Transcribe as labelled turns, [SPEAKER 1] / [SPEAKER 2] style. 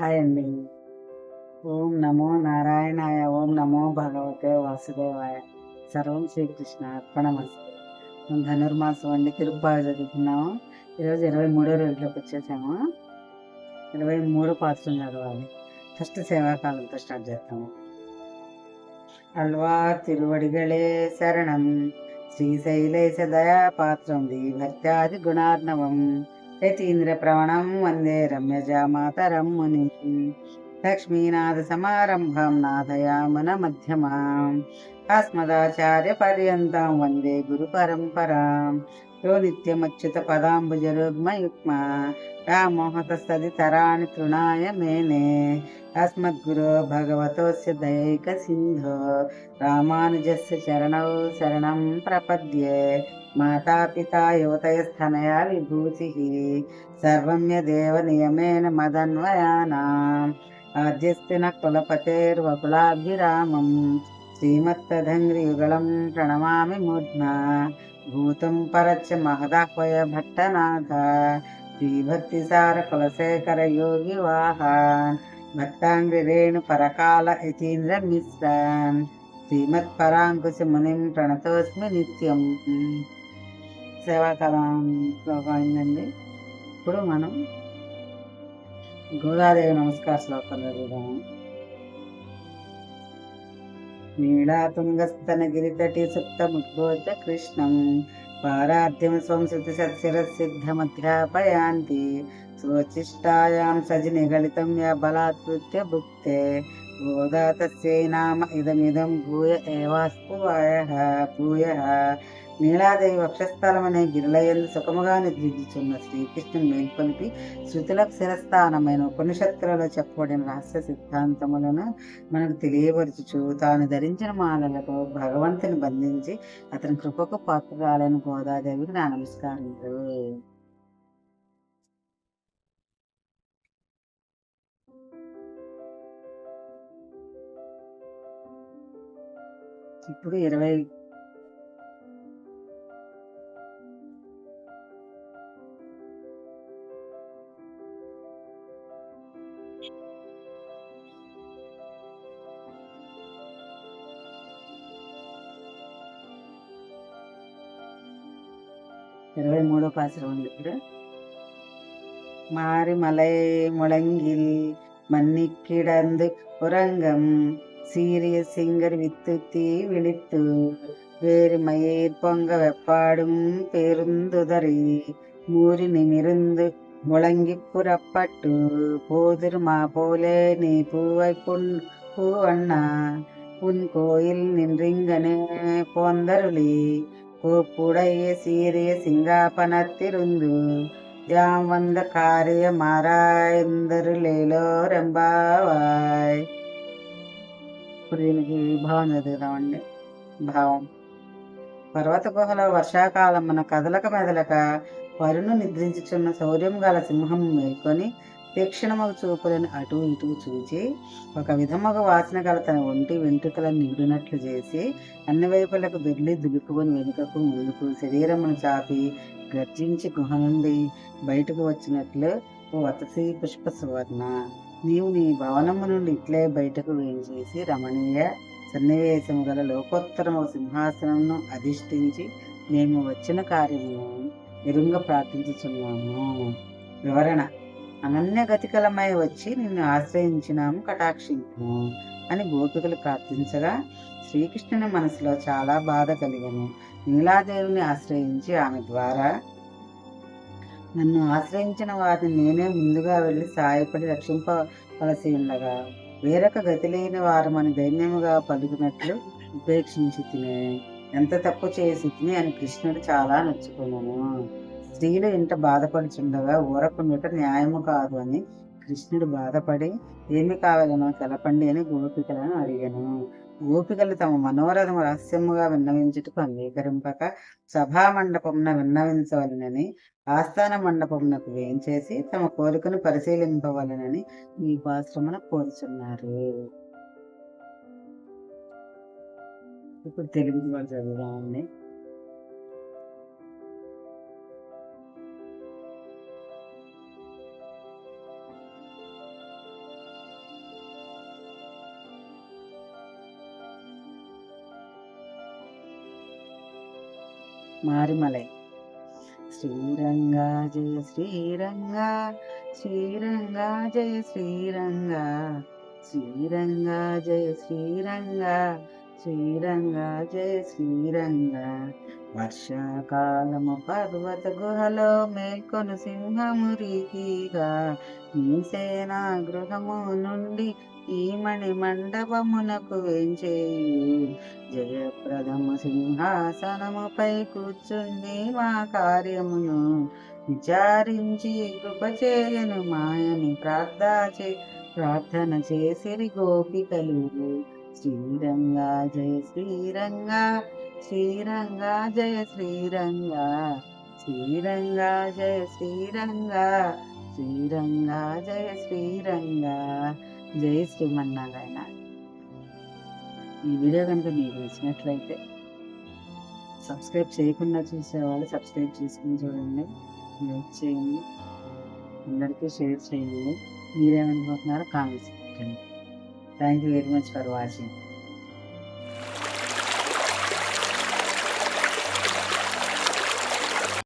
[SPEAKER 1] Hi అండి. ఓం నమో నారాయణాయ ఓం నమో భగవతే వాసుదేవాయ. సర్వం శ్రీకృష్ణ అర్పణమస్తు. ధనుర్మాసం అండి తిరుపాలు చదువుతున్నాము ఈరోజు ఇరవై మూడో రోజులోకి వచ్చేసాము. ఇరవై మూడు పాత్రలు చదవాలి. ఫస్ట్ సేవాకాలంతో స్టార్ట్ చేస్తాము అల్వా తిరువడిగళే శరణం. శ్రీశైలేశ దయా పాత్రం భక్త్యాది గుణార్ణవం. యతీంద్ర ప్రవణం వందే రమ్యజామాతరం ముని. లక్ష్మీనాథ సమారంభం నాథయామన మధ్యమాం యో నిత్యమచ్యుత పదాంబుజరుగ్మయుగ్మ రామోహతస్తదితరాణి తృణాయ మేనే అస్మద్గురో భగవతోస్య దైక సింధో రామానుజస్య చరణౌ శరణం ప్రపద్యే మాతాపితా యువతయస్థనయా విభూతి సర్వం యదేవ నియమేన మదన్వయానాం ఆద్యస్తిన కులపతేర్వకులాభిరామం శ్రీమత్తదంగ్రియుగళం ప్రణమామి మూర్ధ్నా భూతం పరచ మహదాహ్వయ భట్టనాథ శ్రీభక్తిసార కులశేఖర యోగి వాహాన్ భక్తాంగ్రి రేణు పరకాల యతీంద్ర మిశ్రాన్ శ్రీమత్పరాంకుశ మునిం ప్రణతోస్మి నిత్యం సేవాకాలంలో అయిందండి ఇప్పుడు మనం గోదాదేవి నమస్కార శ్లోకం చదువుదాము. नीलातुङ्गस्तनगिरितटिसुप्तमुद्बोध कृष्णं पाराध्यं स्वं श्रुतिसत्सिरसिद्धमुद्रापयान्ति स्वचिष्टायां सजिनिगलितं या बलात्कृत्य भुक्ते गोदा तस्यै नाम इदमिदं भूय एवास्पुवायः भूयः। నీలాదేవి వక్షస్థలమనే గిరిలయందు సుఖముగా నిద్రించుచున్న శ్రీకృష్ణుని మేల్కొలిపి శృతులకు శిరస్థానమైన ఉపనిషత్తులలో చెప్పబడిన రహస్య సిద్ధాంతములను మనకు తెలియపరచుచు తాను ధరించిన మాలలతో భగవంతుని బంధించి అతని కృపకు పాత్రరాలని గోదాదేవికి నా నమస్కారములు. ఇప్పుడు ఇరవై ఇరవై మూడో పాసరం ఉంది ఇప్పుడు மாறி மலை முழங்கில் மன்னிக்கிடந்து உறங்கம் சீரிய சிங்கர் வித்து தீ விழித்து வேறு மயிர் பொங்க வெப்பாடும் பெருந்துதறி மூறி நிமிர்ந்து முழங்கி புறப்பட்டு போதிருமா போலே நீ பூவை பொன் பூவண்ணா உன் கோயில் நின்றிங்கனே போந்தருளி கோப்புடைய சீரிய சிங்காபனத்திருந்து జాం వంద కార్య మారాయందరు లేలో రెంబావాయ్ ఇప్పుడు దీనికి భావం చదువుదామండి భావం పర్వత గుహలో వర్షాకాలం మన కదలక మెదలక వరును నిద్రించుచున్న శౌర్యం గల సింహం మేల్కొని తీక్షణమగు చూపులను అటు ఇటు చూచి ఒక విధముగా వాసన గల తన ఒంటి వెంట్రుకలను నిండినట్లు చేసి అన్ని వైపులకు దొర్లి దులుపుకొని వెనుకకు ముందుకు శరీరమును చాపి గర్జించి గుహ నుండి బయటకు వచ్చినట్లు ఓ వతసి పుష్ప సువర్ణ నీవు నీ భవనము నుండి ఇట్లే బయటకు వేయించేసి రమణీయ సన్నివేశము గల లోకోత్తరము సింహాసనమును అధిష్ఠించి మేము వచ్చిన కార్యమును ఎరుంగ ప్రార్థించుచున్నాము. వివరణ అనన్య గతికలమై వచ్చి నిన్ను ఆశ్రయించినాము కటాక్షింపు అని గోపికలు ప్రార్థించగా శ్రీకృష్ణుని మనసులో చాలా బాధ కలిగను. నీలాదేవిని ఆశ్రయించి ఆమె ద్వారా నన్ను ఆశ్రయించిన వారిని నేనే ముందుగా వెళ్ళి సాయపడి రక్షింపవలసి ఉండగా వేరొక గతి లేని వారమని దైన్యముగా పలుకున్నట్లు ఉపేక్షించి తినే ఎంత తప్పు చేసి తిని అని కృష్ణుడు చాలా నచ్చుకున్నాను స్త్రీలు ఇంట బాధపడుచుండగా ఊరకుండుట న్యాయము కాదు అని కృష్ణుడు బాధపడి ఏమి కావాలనో తెలపండి అని గోపికలను అడిగాను. గోపికలు తమ మనోరథము రహస్యముగా విన్నవించుటకు అంగీకరింపక సభా మండపమున విన్నవించవలనని ఆస్థాన మండపమునకు వేయించేసి తమ కోరికను పరిశీలింపవలనని ఈ ఉపాశ్రమను కోరుచున్నారు. ఇప్పుడు తెలుగు చదువుదామండి. మారిమలై. శ్రీరంగా జయ శ్రీరంగా శ్రీరంగా జయ శ్రీరంగా శ్రీరంగా జయ శ్రీరంగా శ్రీరంగా జయ శ్రీరంగా. వర్షాకాలము పర్వత గుహలో మేల్కొను సింహము రీతిగా నీ సేనా గృహము నుండి ఈ మణి మండపమునకు వేంచేయు. సింహాసనముపై కూర్చుండి మా కార్యమును. విచారించి కృప చేయను మాయని ప్రార్థాచే ప్రార్థన చేసిరి గోపికలు. శ్రీరంగా జయ శ్రీరంగా శ్రీరంగా జయ శ్రీరంగా శ్రీరంగా జయ శ్రీరంగా శ్రీరంగా జయ శ్రీరంగా. జయ శ్రీమన్నారాయణ. ఈ వీడియో కనుక మీకు నచ్చినట్లయితే సబ్స్క్రైబ్ చేయకుండా చూసేవాళ్ళు సబ్స్క్రైబ్ చేసుకుని చూడండి. లైక్ చేయండి. అందరికీ షేర్ చేయండి. మీరేమనుకుంటున్నారో కామెంట్స్ పెట్టండి. Thank you very much for watching